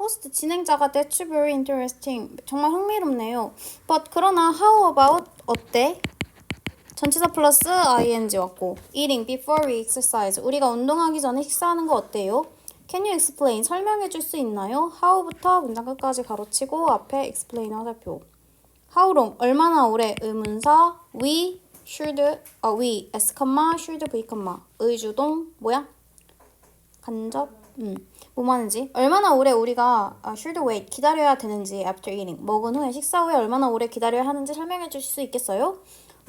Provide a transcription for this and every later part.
호스트 진행자가 That's very interesting. 정말 흥미롭네요. But 그러나 how about 어때? 전치사 플러스 ing 왔고 eating before we exercise. 우리가 운동하기 전에 식사하는 거 어때요? Can you explain? 설명해 줄 수 있나요? how부터 문장 끝까지 가로치고 앞에 explain 화살표. how long? 얼마나 오래? 의문사 we should 어 we s, should v, 의주동 뭐야? 간접 음. 뭐 하는지? 얼마나 오래 우리가 아, should wait 기다려야 되는지 after eating. 먹은 후에 식사 후에 얼마나 오래 기다려야 하는지 설명해 주실 수 있겠어요?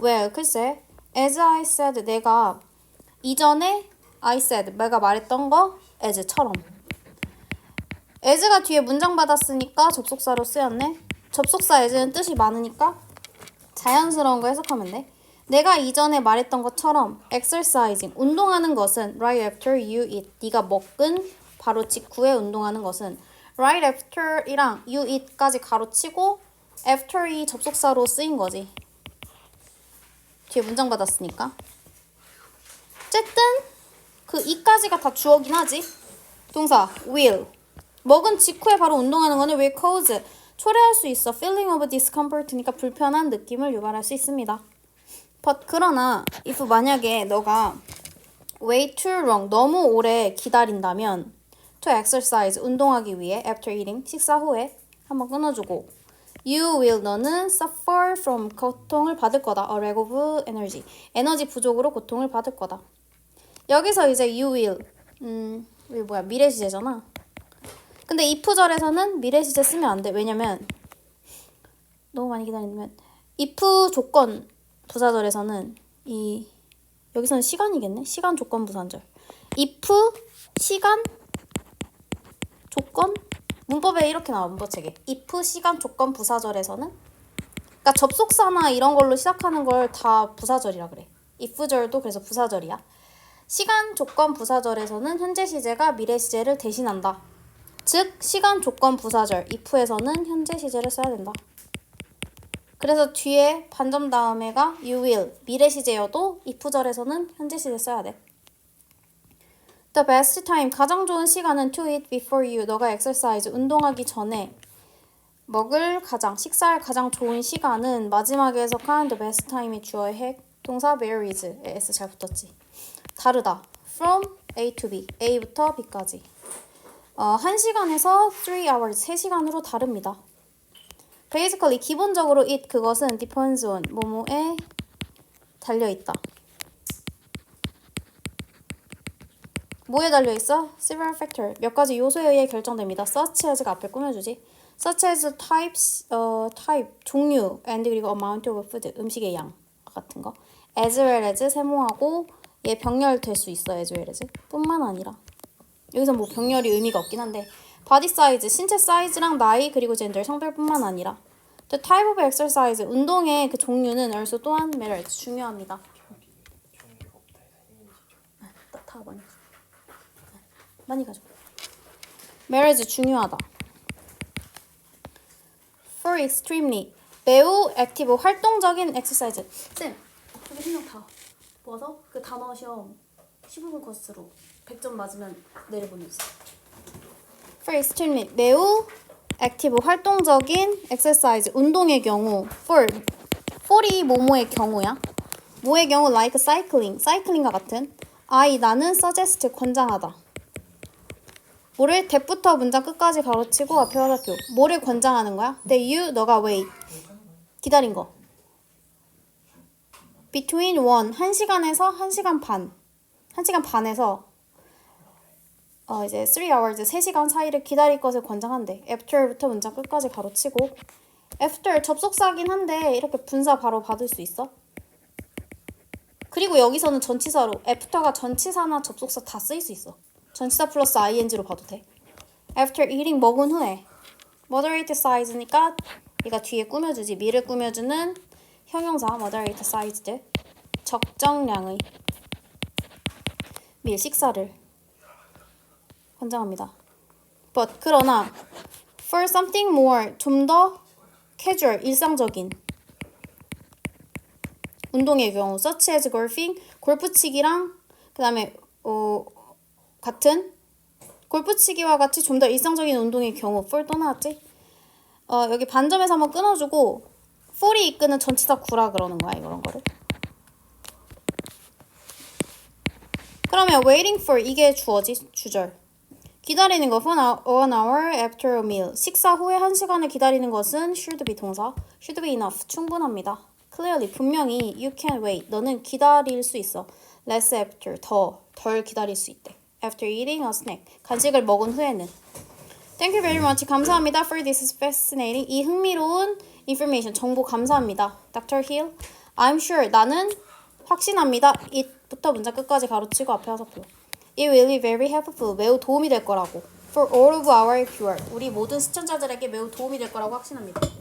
Well 글쎄 as I said 내가 이전에 I said 내가 말했던 거 as처럼. As가 뒤에 문장 받았으니까 접속사로 쓰였네. 접속사 as는 뜻이 많으니까 자연스러운 거 해석하면 돼. 내가 이전에 말했던 것처럼 exercising 운동하는 것은 right after you eat. 네가 먹은 바로 직후에 운동하는 것은 right after이랑 you eat까지 가로치고 after이 접속사로 쓰인 거지. 뒤에 문장 받았으니까. 어쨌든 그 이까지가 다 주어긴 하지. 동사 will 먹은 직후에 바로 운동하는 거는 will cause 초래할 수 있어 feeling of discomfort니까 불편한 느낌을 유발할 수 있습니다. but 그러나 if 만약에 너가 wait too long 너무 오래 기다린다면 to exercise 운동하기 위해 after eating 식사 후에 한번 끊어주고. You will 너는 suffer from 고통을 받을 거다. A lack of energy. 에너지 부족으로 고통을 받을 거다. 여기서 이제 you will. 음 이게 뭐야? 미래 시제잖아. 근데 if절에서는 미래 시제 쓰면 안 돼. 왜냐면 너무 많이 기다리면 if 조건 부사절에서는 이 여기서는 시간이겠네? 시간 조건 부사절. if 시간 조건 문법에 이렇게 나와 문법책에 if 시간 조건 부사절에서는 그러니까 접속사나 이런 걸로 시작하는 걸 다 부사절이라 그래. if절도 그래서 부사절이야. 시간 조건 부사절에서는 현재 시제가 미래 시제를 대신한다. 즉 시간 조건 부사절 if에서는 현재 시제를 써야 된다. 그래서 뒤에 반점 다음에가 you will 미래 시제여도 if절에서는 현재 시제 써야 돼. The best time 가장 좋은 시간은 to eat before you 너가 exercise 운동하기 전에 먹을 가장 식사할 가장 좋은 시간은 마지막에 해석한 the best time이 주어의 핵 동사 varies s 잘 붙었지 다르다 from A to B A부터 B까지 어, 1시간에서 3 hours 3시간으로 다릅니다 basically 기본적으로 it 그것은 depends on 뭐뭐에 달려있다 뭐에 달려 있어? Several factor 몇 가지 요소에 의해 결정됩니다. Such as가 앞에 꾸며주지. Such as types, 어, type 종류, and 그리고 amount of food 음식의 양 같은 거. As well as 세모하고 얘 병렬될 수 있어. As well as 뿐만 아니라 여기서 뭐 병렬이 의미가 없긴 한데 body size 신체 사이즈랑 나이 그리고 젠더 성별뿐만 아니라 the type of exercise 운동의 그 종류는 also 또한 matters 중요합니다. 다, 다 많이. 많이 가져. marriage 중요하다. for extremely 매우 액티브 활동적인 exercise. 쌤, 저기 신경 다 모아서 그 단어 시험 15분 코스로 100점 맞으면 내려보내주세요. for extremely 매우 액티브 활동적인 exercise 운동의 경우 for for이 뭐뭐의 경우야. 뭐의 경우 like cycling, cycling과 같은 I 나는 suggest 권장하다. 뭐를 대부터 문장 끝까지 가로치고 앞에 화살표. 뭐를 권장하는 거야? that you 너가 wait 기다린 거. between one 1시간에서 1시간 반. 1시간 반에서 어 이제 3 hours 3시간 사이를 기다릴 것을 권장한대. after부터 문장 끝까지 가로치고 after 접속사긴 한데 이렇게 분사 바로 받을 수 있어? 그리고 여기서는 전치사로 after가 전치사나 접속사 다 쓰일 수 있어. 전치사 플러스 ing로 봐도 돼. After eating 먹은 후에 moderate size니까 얘가 뒤에 꾸며주지 미를 꾸며주는 형용사 moderate sized 적정량의 밀 식사를 권장합니다. But 그러나 for something more 좀더 casual 일상적인 운동의 경우 such as golfing 골프치기랑 그 다음에 어 같은 골프치기와 같이 좀 더 일상적인 운동의 경우 for 또 나왔지? 어 여기 반점에서 한번 끊어주고 for이 이끄는 전치사 구라 그러는 거야 이런 거를. 그러면 waiting for 이게 주어지 주절. 기다리는 거 for one hour after a meal. 식사 후에 한 시간을 기다리는 것은 should be 동사. should be enough. 충분합니다. clearly 분명히 you can wait. 너는 기다릴 수 있어. less after 더 덜 기다릴 수 있대. After eating a snack. 간식을 먹은 후에는. Thank you very much. 감사합니다 for this is fascinating. 이 흥미로운 information 정보 감사합니다. Dr. Hill. I'm sure 나는 확신합니다. it부터 문장 끝까지 가로치고 앞에 와서 불러. It will be very helpful. 매우 도움이 될 거라고. For all of our viewer. 우리 모든 시청자들에게 매우 도움이 될 거라고 확신합니다.